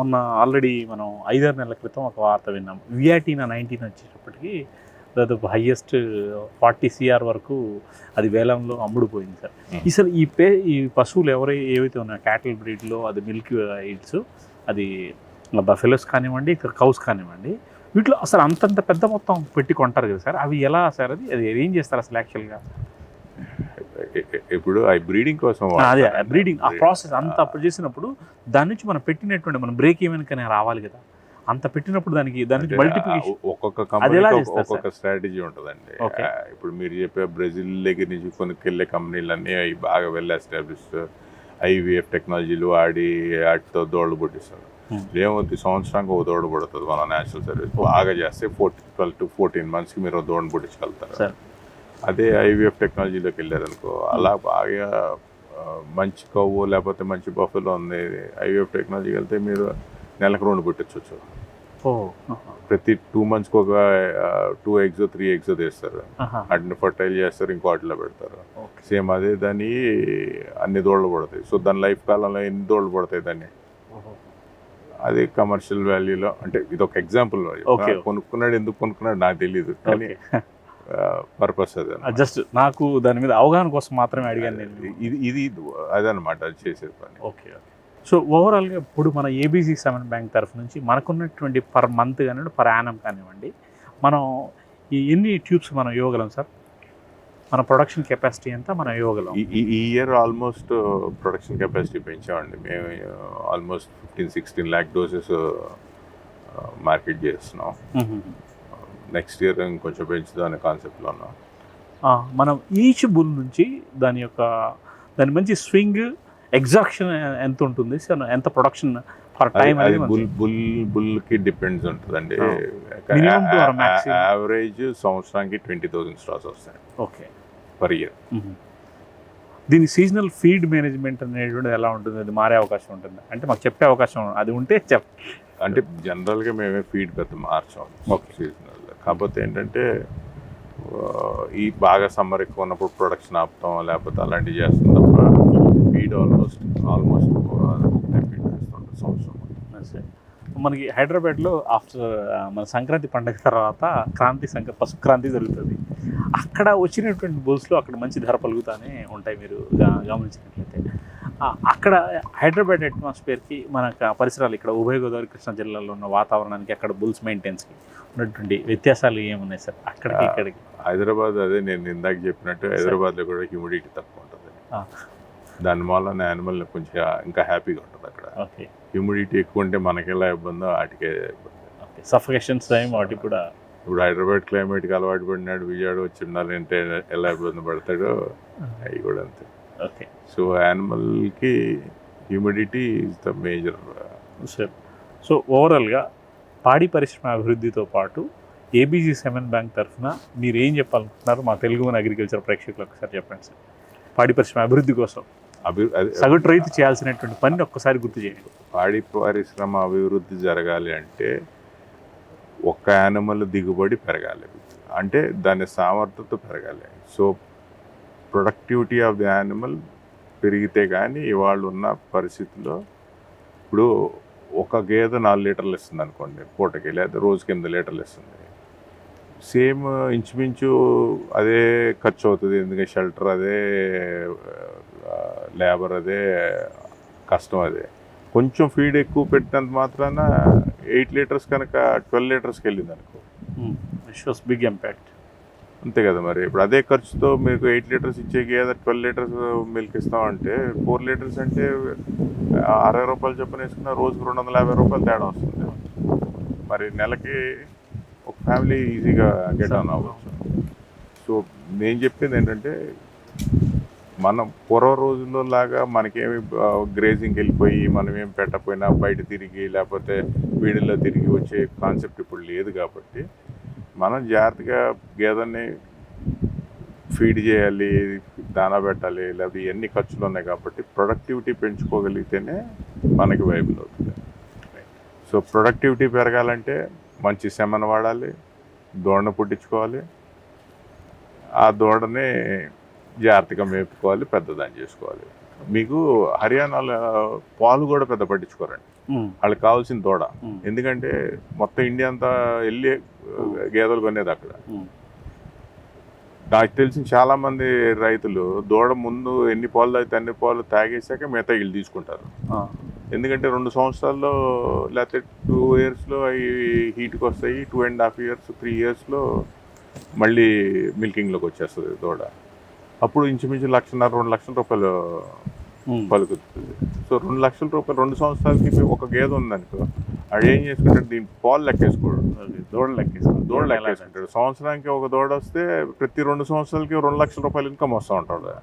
మొన్న ఆల్రెడీ మనం ఐదారు నెలల క్రితం ఒక వార్త విన్నాం. విఆర్టీనా నైన్టీన్ వచ్చేటప్పటికి దాదాపు హయ్యెస్ట్ ఫార్టీ సిఆర్ వరకు అది వేలంలో అమ్ముడుపోయింది సార్. Hmm. అసలు ఈ పే ఈ పశువులు ఎవరై ఏవైతే ఉన్నాయో క్యాటిల్ బ్రీడ్లో అది మిల్క్ ఇడ్స్ అది బఫెలోస్ కానివ్వండి ఇక్కడ కౌస్ కానివ్వండి వీటిలో అసలు అంతంత పెద్ద మొత్తం పెట్టి కొంటారు కదా సార్. అవి ఎలా సార్ అది? అది ఏం చేస్తారు అసలు యాక్చువల్గా ఇప్పుడు ఆ బ్రీడింగ్ కోసం అదే. బ్రీడింగ్ ఆ ప్రాసెస్ అంత అప్పుడు చేసినప్పుడు దాని నుంచి మనం పెట్టినటువంటి మనం బ్రేక్ ఈవెన్ కానీ రావాలి కదా. అంత పెట్టినప్పుడు దానికి దాని నుంచి అంటే మల్టిప్లికేషన్. ఒక్కొక్క కంపెనీ ఒక్కొక్క స్ట్రాటజీ ఉంటుందండి. ఇప్పుడు మీరు చెప్పే బ్రెజిల్ దగ్గర నుంచి కొనుక్కెళ్ళే కంపెనీలన్నీ అవి బాగా వెల్ ఎస్టాబ్లిష్ ఐవీఎఫ్ టెక్నాలజీలు ఆడి వాటితో దోళ్ళు పుట్టిస్తారు. Hmm. ఏమవుతుంది సంవత్సరానికి ఒక దోడు పడుతుంది మన నేషనల్ సర్వీస్ బాగా చేస్తే ఫోర్టీ ట్వెల్వ్ టు ఫోర్టీన్ మంత్స్కి మీరు దోడుని పుట్టించగలుగుతారు అదే ఐవీఎఫ్ టెక్నాలజీలోకి వెళ్ళారనుకో అలా బాగా మంచి కవ్వు లేకపోతే మంచి బఫెలో ఉంది ఐవీఎఫ్ టెక్నాలజీకి వెళ్తే మీరు నెలకు రెండు పుట్టించవచ్చు ఓ. ప్రతి టూ మంత్స్కి ఒక టూ ఎగ్స్ త్రీ ఎగ్స్ తీస్తారు. వాటిని ఫర్టైల్ చేస్తారు ఇంకో వాటిలో పెడతారు. సేమ్ అదే దాన్ని అన్ని దోళ్ళు పడతాయి. సో దాని లైఫ్ కాలంలో ఎన్ని దోళ్ళు పడతాయి దాన్ని. అది కమర్షియల్ వాల్యూలో అంటే ఇది ఒక ఎగ్జాంపుల్. కొనుక్కున్నాడు ఎందుకు కొనుక్కున్నాడు నాకు తెలియదు కానీ పర్పస్ అది. జస్ట్ నాకు దాని మీద అవగాహన కోసం మాత్రమే అడిగాను నేను. ఇది ఇది అదనమాట అది చేసేది పని. Okay okay. సో ఓవరాల్గా ఇప్పుడు మన ఏబీసీ సెవెన్ బ్యాంక్ తరఫు నుంచి మనకున్నటువంటి పర్ మంత్ కానివ్వండి పర్ యానం కానివ్వండి మనం ఈ ఎన్ని ట్యూబ్స్ మనం ఇవ్వగలం సార్? మన ప్రొడక్షన్ కెపాసిటీ ఎంత మనం ఇవ్వగలం? ఈ- ఇయర్ ఆల్మోస్ట్ ప్రొడక్షన్ కెపాసిటీ పెంచామండి. మేము almost fifteen sixteen lakh doses market చేస్తున్నాం. నెక్స్ట్ ఇయర్ ఇంకొంచెం పెంచుదాం అనే కాన్సెప్ట్లో ఉన్నాం. మనం ఈచ్ బుల్ నుంచి దాని యొక్క దాని మంచి స్వింగ్ ఎగ్జాక్షన్ ఎంత ఉంటుంది? సో ఎంత production per time bull bull బుల్కి depends ఉంటుందండి? యావరేజ్ సంవత్సరానికి ట్వంటీ థౌసండ్ స్టార్స్ వస్తాయి. Okay per year. దీని సీజనల్ ఫీడ్ మేనేజ్మెంట్ అనేటువంటిది ఎలా ఉంటుంది? అది మారే అవకాశం ఉంటుంది? అంటే మాకు చెప్పే అవకాశం అది ఉంటే చెప్ అంటే జనరల్గా మేమే ఫీడ్ పెద్ద మార్చాం Okay. సీజనల్ కాకపోతే ఏంటంటే ఈ బాగా సమ్మర్ ఎక్కువ ఉన్నప్పుడు ప్రొడక్షన్ ఆపుతాం లేకపోతే అలాంటివి చేస్తాం తప్ప ఫీడ్ ఆల్మోస్ట్ ఆల్మోస్ట్ ఫీడ్ చేస్తుంటాం సంవత్సరం మనకి హైదరాబాద్లో ఆఫ్టర్ మన సంక్రాంతి పండుగ తర్వాత క్రాంతి సంక్ర క్రాంతి జరుగుతుంది. అక్కడ వచ్చినటువంటి బుల్స్లో అక్కడ మంచి ధర పలుకుతానే ఉంటాయి మీరు గమనించినట్లయితే. అక్కడ హైదరాబాద్ అట్మాస్ఫియర్కి మన క- పరిసరాలు ఇక్కడ ఉభయ గోదావరి కృష్ణా జిల్లాలో ఉన్న వాతావరణానికి అక్కడ బుల్స్ మెయింటెన్స్కి ఉన్నటువంటి వ్యత్యాసాలు ఏమున్నాయి సార్? అక్కడికి. ఇక్కడికి. హైదరాబాద్ అదే నేను ఇందాక చెప్పినట్టు హైదరాబాద్లో కూడా హ్యూమిడిటీ తక్కువ ఉంటుంది. దాని వల్ల యానిమల్ కొంచెం ఇంకా హ్యాపీగా ఉంటుంది అక్కడ. ఓకే. హ్యూమిడిటీ ఎక్కువ ఉంటే మనకి ఎలా ఇబ్బందో వాటికే ఇబ్బంది. ఓకే. సఫికేషన్స్ టైం వాటి కూడా ఇప్పుడు హైదరాబాద్ క్లైమేట్కి అలవాటు పడినాడు విజయవాడ వచ్చి ఉండాలంటే ఎలా ఇబ్బంది పడతాడో అవి కూడా అంతే. Okay so యానిమల్కి humidity is the major sir so ఓవరాల్గా పాడి పరిశ్రమ అభివృద్ధితో పాటు ఏబీజీ సెవెన్ బ్యాంక్ తరఫున మీరు ఏం చెప్పాలనుకుంటున్నారు మా తెలుగు మన అగ్రికల్చర్ ప్రేక్షకులకు ఒకసారి చెప్పండి సార్. పాడి పరిశ్రమ అభివృద్ధి కోసం. అభి అది- సగటు రైతు చేయాల్సినటువంటి పని ఒక్కసారి గుర్తు చేయండి. పాడి పరిశ్రమ అభివృద్ధి జరగాలి అంటే ఒక్క యానిమల్ దిగుబడి పెరగాలి. అంటే దాని సామర్థ్యత పెరగాలి. So productivity of the animal పెరిగితే కానీ ఇవాళ ఉన్న పరిస్థితిలో ఇప్పుడు ఒక గేదె నాలుగు లీటర్లు ఇస్తుంది అనుకోండి పూటకి లేదా రోజుకి ఎనిమిది లీటర్లు ఇస్తుంది. సేమ్ ఇంచుమించు అదే ఖర్చు అవుతుంది. ఎందుకంటే షెల్టర్ అదే లేబర్ అదే కష్టం అదే. కొంచెం ఫీడ్ ఎక్కువ పెట్టినంత మాత్రాన ఎయిట్ లీటర్స్ కనుక ట్వెల్వ్ లీటర్స్కి వెళ్ళింది అనుకో. బిగ్ ఇంపాక్ట్ అంతే కదా మరి. ఇప్పుడు అదే ఖర్చుతో మీకు ఎయిట్ లీటర్స్ ఇచ్చే గేదె ట్వెల్వ్ లీటర్స్ మిల్క్ ఇస్తామంటే ఫోర్ లీటర్స్ అంటే అరవై రూపాయలు చొప్పున వేసుకున్న రోజుకు రెండు వందల యాభై రూపాయలు తేడా వస్తుంది. మరి నెలకి ఒక ఫ్యామిలీ ఈజీగా గెట్ ఆన్ అవ్వచ్చు. సో నేను చెప్పింది ఏంటంటే మనం పూర్వ రోజుల్లో లాగా మనకేమి గ్రేజింగ్కి వెళ్ళిపోయి మనం ఏం పెట్టకపోయినా బయట తిరిగి లేకపోతే వీడిలో తిరిగి వచ్చే కాన్సెప్ట్ ఇప్పుడు లేదు కాబట్టి మనం జాగ్రత్తగా గేదెని ఫీడ్ చేయాలి దానా పెట్టాలి లేకపోతే ఎన్ని ఖర్చులు ఉన్నాయి కాబట్టి ప్రొడక్టివిటీ పెంచుకోగలిగితేనే మనకి వైబుల్ అవుతుంది సో ప్రొడక్టివిటీ పెరగాలంటే మంచి సెమన వాడాలి దూడను పుట్టించుకోవాలి. ఆ దూడని జాగ్రత్తగా మేపుకోవాలి పెద్దదాన్ని చేసుకోవాలి. మీకు హర్యానాలో పాలు కూడా పెద్ద పట్టించుకోరండి. వాళ్ళకి కావాల్సిన దూడ. ఎందుకంటే మొత్తం ఇండియా అంతా వెళ్ళి గేదెలు కొనేది అక్కడ. నాకు తెలిసిన చాలా మంది రైతులు దూడ ముందు ఎన్ని పాలు తాగితే అన్ని పాలు తాగేసాక మిగతా వీళ్ళు తీసుకుంటారు. ఎందుకంటే రెండు సంవత్సరాల్లో లేకపోతే టూ ఇయర్స్లో అవి హీట్కి వస్తాయి two and half years three ఇయర్స్లో మళ్ళీ మిల్కింగ్లోకి వచ్చేస్తుంది దూడ. అప్పుడు ఇంచుమించు లక్షన్నర రెండు లక్షల రూపాయలు పలుకుతుంది. సో రెండు లక్షల రూపాయలు రెండు సంవత్సరాలకి ఒక గేదె ఉందనుకో అది ఏం చేసుకుంటాడు? దీని పాలు లెక్కేసుకోడు. ఓకే, దూడలు లెక్కేసుకోండి. దూడ లెక్కేసుకుంటాడు. సంవత్సరానికి ఒక దూడ వస్తే ప్రతి రెండు సంవత్సరాలకి రెండు లక్షల రూపాయలు ఇన్కమ్ వస్తూ ఉంటాడు.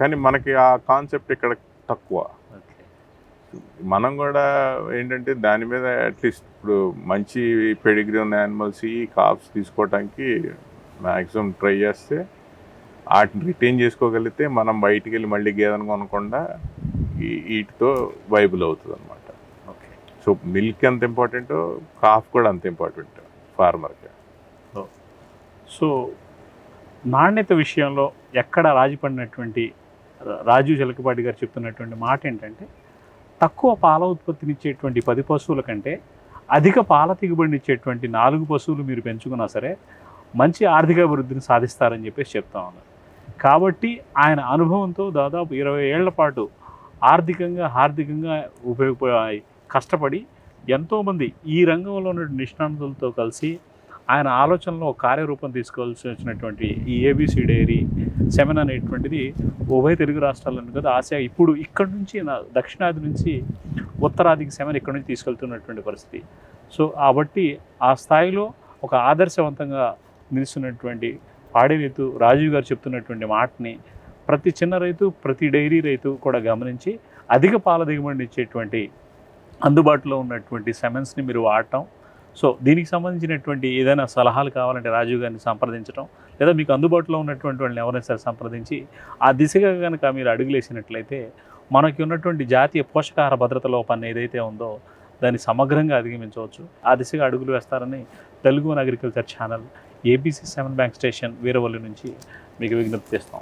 కానీ మనకి ఆ కాన్సెప్ట్ ఇక్కడ తక్కువ. మనం కూడా ఏంటంటే దాని మీద అట్లీస్ట్ ఇప్పుడు మంచి పెడిగ్రీ ఉన్న యానిమల్స్ ఈ కాప్స్ తీసుకోవడానికి మ్యాక్సిమం ట్రై చేస్తే వాటిని రిటైన్ చేసుకోగలిగితే మనం బయటికి వెళ్ళి మళ్ళీ గేదెను కొనకుండా ఈ వీటితో వైబుల్ అవుతుంది అనమాట ఓకే. సో మిల్క్ ఎంత ఇంపార్టెంటో కాఫ్ కూడా అంత ఇంపార్టెంట్ ఫార్మర్కి సో నాణ్యత విషయంలో ఎక్కడ రాజీ పడినటువంటి రాజు చిలకపాటి గారు చెప్తున్నటువంటి మాట ఏంటంటే తక్కువ పాల ఉత్పత్తినిచ్చేటువంటి పది పశువుల కంటే అధిక పాల దిగుబడినిచ్చేటువంటి నాలుగు పశువులు మీరు పెంచుకున్నా సరే మంచి ఆర్థిక అభివృద్ధిని సాధిస్తారని చెప్పేసి చెప్తా ఉన్నారు. కాబట్టి ఆయన అనుభవంతో దాదాపు ఇరవై ఏళ్ళ పాటు ఆర్థికంగా ఆర్థికంగా ఉపయోగపడాయి. కష్టపడి ఎంతోమంది ఈ రంగంలో ఉన్న నిష్ణాంతులతో కలిసి ఆయన ఆలోచనలో కార్యరూపం తీసుకోవాల్సి వచ్చినటువంటి ఈ ఏబీసీ డైరీ సెమెన్ అనేటువంటిది ఉభయ తెలుగు రాష్ట్రాలను కదా. ఆసియా ఇప్పుడు ఇక్కడ నుంచి నా- దక్షిణాది నుంచి ఉత్తరాదికి సెమెన్ ఇక్కడ నుంచి తీసుకెళ్తున్నటువంటి పరిస్థితి. సో కాబట్టి ఆ స్థాయిలో ఒక ఆదర్శవంతంగా నిలుస్తున్నటువంటి పాడి రైతు రాజీవ్ గారు చెప్తున్నటువంటి మాటని ప్రతి చిన్న రైతు ప్రతి డైరీ రైతు కూడా గమనించి అధిక పాల దిగుబడిని ఇచ్చేటువంటి అందుబాటులో ఉన్నటువంటి సెమెన్స్ని మీరు వాడటం. సో దీనికి సంబంధించినటువంటి ఏదైనా సలహాలు కావాలంటే రాజీవ్ గారిని సంప్రదించడం లేదా మీకు అందుబాటులో ఉన్నటువంటి వాళ్ళని ఎవరైనా సరే సంప్రదించి ఆ దిశగా కనుక మీరు అడుగులేసినట్లయితే మనకి ఉన్నటువంటి జాతీయ పోషకాహార భద్రత లోపాన్ని ఏదైతే ఉందో దాన్ని సమగ్రంగా అధిగమించవచ్చు. ఆ దిశగా అడుగులు వేస్తారని Telugu agriculture channel ABC seven bank station Veeravalli నుంచి మీకు విజ్ఞప్తి చేస్తాం.